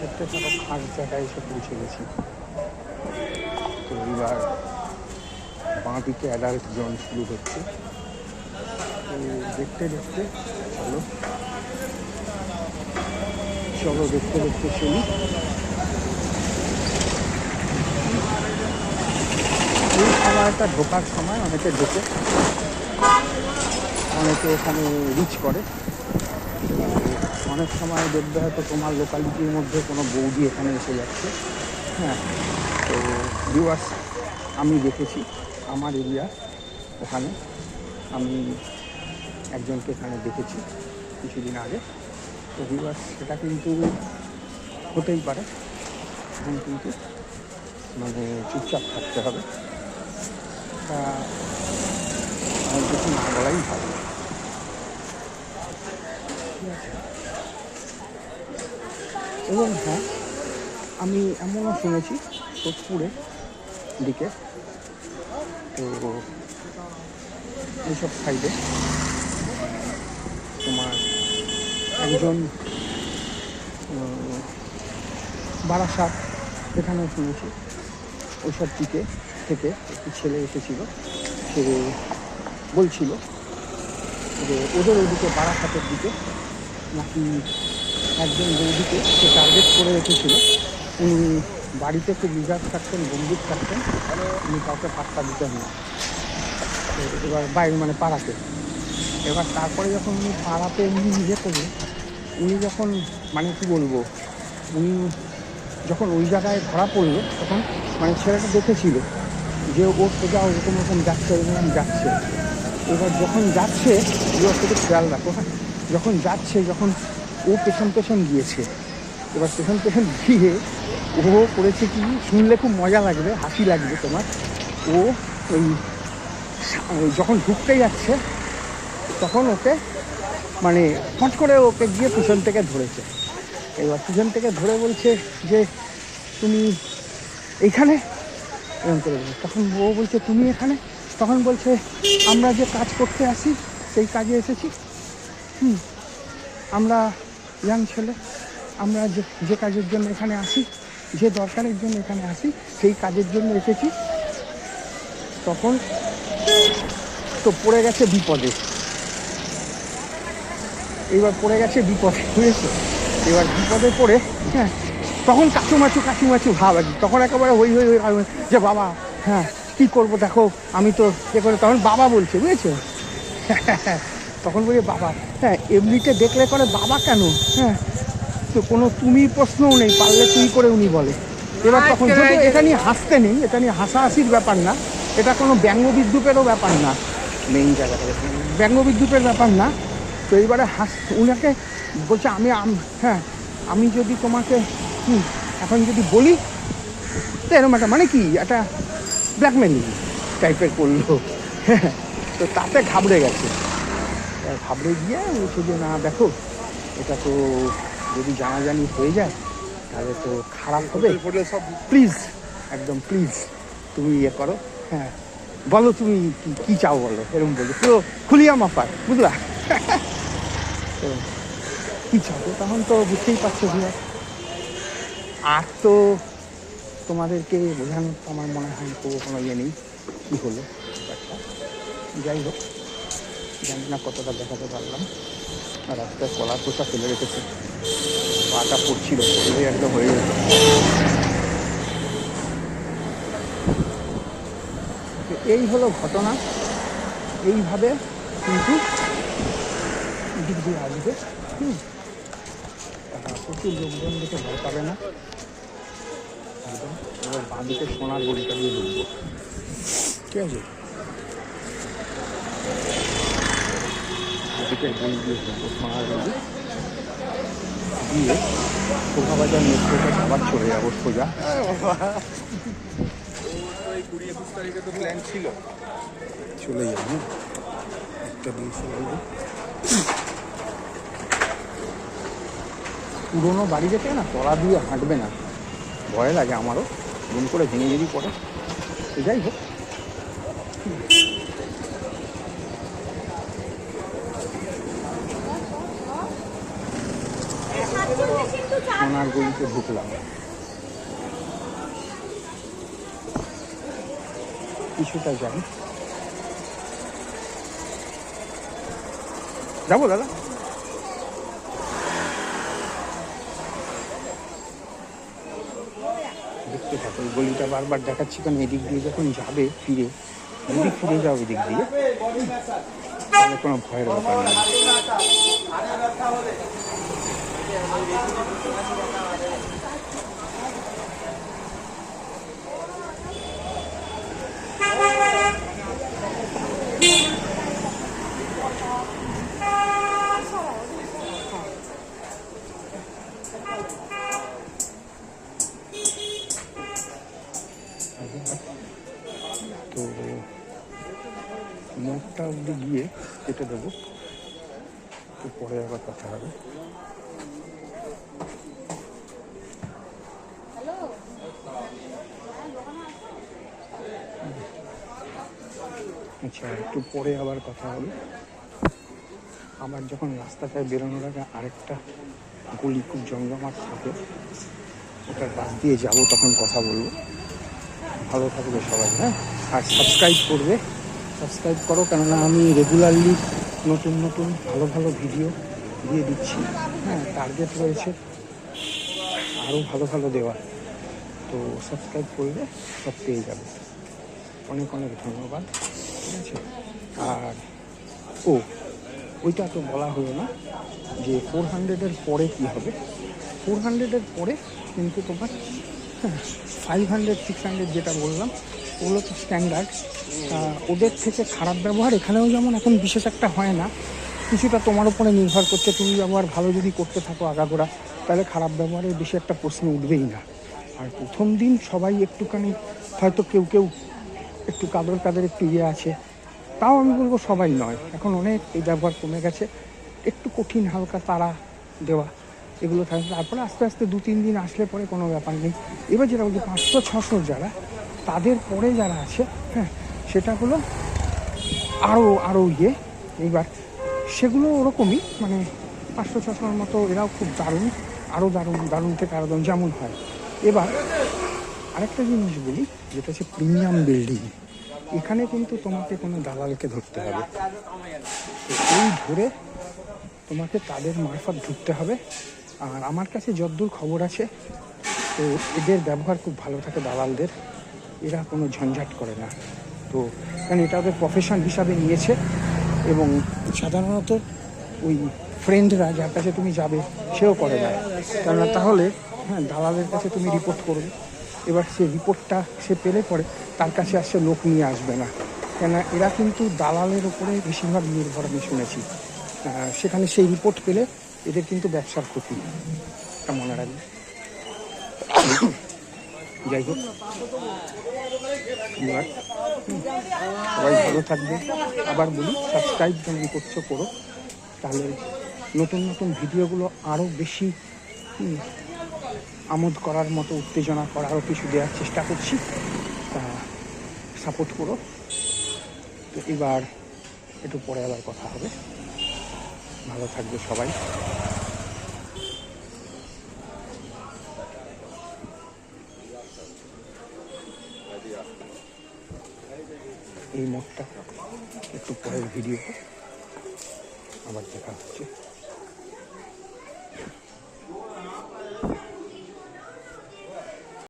দেখতে থাকো খাস জায়গায় এসে পৌঁছে গেছি। তো এবার বাঁ দিকে অ্যাডাল্ট জোন শুরু হচ্ছে। দেখতে দেখতে চলো। চলো দেখতে দেখতে চলি। এই সময়টা ঢোকার সময় অনেকে ঢোকে। অনেকে এখানে রিচ করে। অনেক সময় দেখবে হয়তো তোমার লোকালিটির মধ্যে কোনো বৌদি এখানে এসে যাচ্ছে। হ্যাঁ তো ভিউয়ার্স আমি দেখেছি আমার এরিয়া ওখানে। আমি একজনকে এখানে দেখেছি কিছুদিন আগে। তো ভিউয়ার্স সেটা কিন্তু হতেই পারে। এখন কিন্তু মানে চুপচাপ থাকতে হবে। তা কিছু না বলাই ভালো। ঠিক আছে? এবং হ্যাঁ আমি এমনও শুনেছি সোদপুরে দিকে। তো এইসব সাইডে তোমার একজন বারাসাত এখানেও শুনেছি। ওইসব দিকে থেকে একটি ছেলে এসেছিল, সে বলছিল যে ওদের ওইদিকে বারাসাতের দিকে নাকি একজন বৌদিকে সে টার্গেট করে রেখেছিল। উনি বাড়িতে খুব রিজার্ভ থাকতেন বন্দুক থাকতেন। উনি কাউকে পাত্তা দিতেন না। এবার বাইরে মানে পাড়াতে। এবার তারপরে যখন উনি পাড়াতে উনি নিজে করলেন, উনি যখন মানে কি বলব? উনি যখন ওই জায়গায় ধরা পড়ল, তখন মানে ছেলেটা দেখেছিল যে ও সোজা ওরকম রকম যাচ্ছে এরকম যাচ্ছে। এবার যখন যাচ্ছে, এবার শুধু খেয়াল রাখো হ্যাঁ? যখন যাচ্ছে, যখন ও পেছন পেছন গিয়েছে। এবার পেছন পেছন গিয়ে ও করেছে কি? শুনলে খুব মজা লাগবে, হাসি লাগবে তোমার। ও ওই যখন ঢুকতে যাচ্ছে, তখন ওকে মানে ফট করে ওকে গিয়ে পিছন থেকে ধরেছে। এবার পিছন থেকে ধরে বলছে যে, তুমি এইখানে এরকম করে বলছে। তখন ও বলছে, তুমি এখানে? তখন বলছে, আমরা যে কাজ করতে আসি, সেই কাজে এসেছি। হুম, আমরা ইয়াং ছেলে, আমরা যে যে কাজের জন্য এখানে আসি, যে দরকারের জন্য এখানে আসি, সেই কাজের জন্য এসেছি। তখন তো পড়ে গেছে বিপদে। এবার পড়ে গেছে বিপদে, বুঝেছ? এবার বিপদে পড়ে হ্যাঁ তখন কাচুমাচু কাচুমাচু ভাব আর। তখন একেবারে হই হই হই যে বাবা হ্যাঁ কি করব দেখো, আমি তো এ করে তখন বাবা বলছে, বুঝেছ? তখন বলি বাবা হ্যাঁ। এমনিতে দেখলে করে বাবা কেন? হ্যাঁ। তো কোনো তুমি প্রশ্নও নেই পারলে তুই করে উনি বলে। এবার তখন এটা নিয়ে হাসতে নেই এটা নিয়ে হাসাহাসির ব্যাপার না এটা কোনো ব্যঙ্গ বিদ্যুপেরও ব্যাপার না। মেইন জায়গাটা ব্যঙ্গ বিদ্যুপের ব্যাপার না। তো এইবারে হাস উনাকে বলছে আমি হ্যাঁ আমি যদি তোমাকে হুম, এখন যদি বলি তো এরকম একটা মানে কি একটা ব্ল্যাকমেলিং টাইপের করল। হ্যাঁ তো তাতে ঘাবড়ে গেছে। ঘাবড়ে গিয়ে বলছে যে না দেখো এটা তো যদি জানাজানি হয়ে যায় তাহলে তো খারাপ হবে। সব প্লিজ একদম প্লিজ তুমি ইয়ে করো হ্যাঁ। বলো তুমি কি চাও বলো এরকম বলো পুরো খুলিয়া মাপার বুঝলা? তো কী চাও? তো তখন তো বুঝতেই পারছ ভিয়া। আর তো তোমাদেরকে বোঝানোর তো আমার মনে হয় তো কোনো ইয়ে নেই কী হলো যাই হোক। জানি না কতটা দেখাতে পারলাম। রাস্তায় কলার কোষা ফেলে রেখেছে। পাটা পড়ছিল পড়লে একদম হয়ে তো এই হলো ঘটনা। এইভাবে কিন্তু দিক দিয়ে আসবে। হুম। প্রচুর লোকজন দেখে ভয় পাবে না। একদম বাঁদিকে সোনার গড়িটা দিয়ে ঢুকবো। ঠিক আছে? যাব চলে পুরোনো বাড়ি যেতে না, তলা দিয়ে হাঁটবে না। ভয় লাগে আমারও। গুম করে ভেঙে যদি পড়ে যাই হোক। সোনার গলিতে ঢুকলাম। কিছুটা যাই। যাব, দাদা? দেখতে থাকো গলিটা বারবার দেখাচ্ছি, কারণ এদিক দিয়ে যখন যাবে ফিরে যদি ফিরে যাও, এদিক দিয়ে। তাহলে কোনো ভয়ের ব্যাপার নেই। তো মোড়টা অব্দি গিয়ে কেটে দেবো। তো পরে আবার কথা হবে। আচ্ছা একটু পরে আবার কথা হবে। আবার যখন রাস্তাটায় বেরোনোর আগে আরেকটা গুলি খুব জমজমাট থাকে ওটার পাশ দিয়ে যাব, তখন কথা বলব। ভালো থাকবে সবাই হ্যাঁ? আর সাবস্ক্রাইব করবে। সাবস্ক্রাইব করো, কেননা আমি রেগুলারলি নতুন নতুন ভালো ভালো ভিডিও দিয়ে দিচ্ছি। হ্যাঁ টার্গেট রয়েছে আরও ভালো ভালো দেওয়া তো সাবস্ক্রাইব করলে সব পেয়ে যাবে। অনেক অনেক ধন্যবাদ। ঠিক আছে আর, ও, ওইটা তো বলা হলো না যে ফোর হান্ড্রেডের পরে কি হবে? ফোর হান্ড্রেডের পরে কিন্তু তোমার ফাইভ হান্ড্রেড সিক্স হান্ড্রেড যেটা বললাম, ওগুলো তো স্ট্যান্ডার্ড ওদের থেকে খারাপ ব্যবহার এখানেও যেমন এখন বিশেষ একটা হয় না। কিছুটা তোমার উপরে নির্ভর করছে, তুমি ব্যবহার ভালো যদি করতে থাকো আগাগোড়া, তাহলে খারাপ ব্যবহারের বেশি একটা প্রশ্ন উঠবেই না। আর প্রথম দিন সবাই একটুখানি হয়তো কেউ কেউ একটু কাদের কাদের, একটু ইয়ে আছে। তাও আমি বলব সবাই নয়। এখন অনেক এই ব্যবহার কমে গেছে। একটু কঠিন হালকা তারা দেওয়া, এগুলো থাকে তারপরে আস্তে আস্তে দু, তিন দিন আসলে পরে কোনো ব্যাপার নেই। এবার যেটা বলছি পাঁচশো, ছশো যারা, তাদের পরে যারা আছে হ্যাঁ সেটা হলো আরও আরও ইয়ে। এইবার সেগুলো ওরকমই মানে পাঁচশো, ছশোর মতো এরাও খুব দারুণ আরও দারুণ দারুণ থেকে আরও দারুণ, যেমন হয়। এবার আরেকটা জিনিস বলি, যেটা হচ্ছে প্রিমিয়াম বিল্ডিং এখানে কিন্তু তোমাকে কোনো দালালকে ধরতে হবে। তো এই ধরে তোমাকে তাদের মারফত ঢুকতে হবে। আর আমার কাছে যদ্দূর খবর আছে, তো এদের ব্যবহার খুব ভালো থাকে দালালদের। এরা কোনো ঝঞ্ঝাট করে না। তো কারণ এটা ওদের প্রফেশন হিসাবে নিয়েছে এবং সাধারণত ওই ফ্রেন্ডরা যার কাছে তুমি যাবে, সেও করে না। কেননা তাহলে হ্যাঁ দালালের কাছে তুমি রিপোর্ট করবে। এবার সে রিপোর্টটা সে পেলে পরে তার কাছে আর সে লোক নিয়ে আসবে না। কেননা এরা কিন্তু দালালের উপরে বেশিরভাগ নির্ভর আমি শুনেছি সেখানে সেই রিপোর্ট পেলে এদের কিন্তু ব্যবসার ক্ষতি। মনে রাখবে। যাই হোক। সবাই ভালো থাকবে। আবার বলি সাবস্ক্রাইব যেমন করছ করো, তাহলে নতুন নতুন ভিডিওগুলো আরও বেশি আমোদ করার মতো উত্তেজনা করারও কিছু দেওয়ার চেষ্টা করছি। তা সাপোর্ট করো। তো এবার একটু পরে আবার কথা হবে। ভালো থাকবে সবাই। এই মোড়টা একটু পরের ভিডিও আবার দেখা হচ্ছে।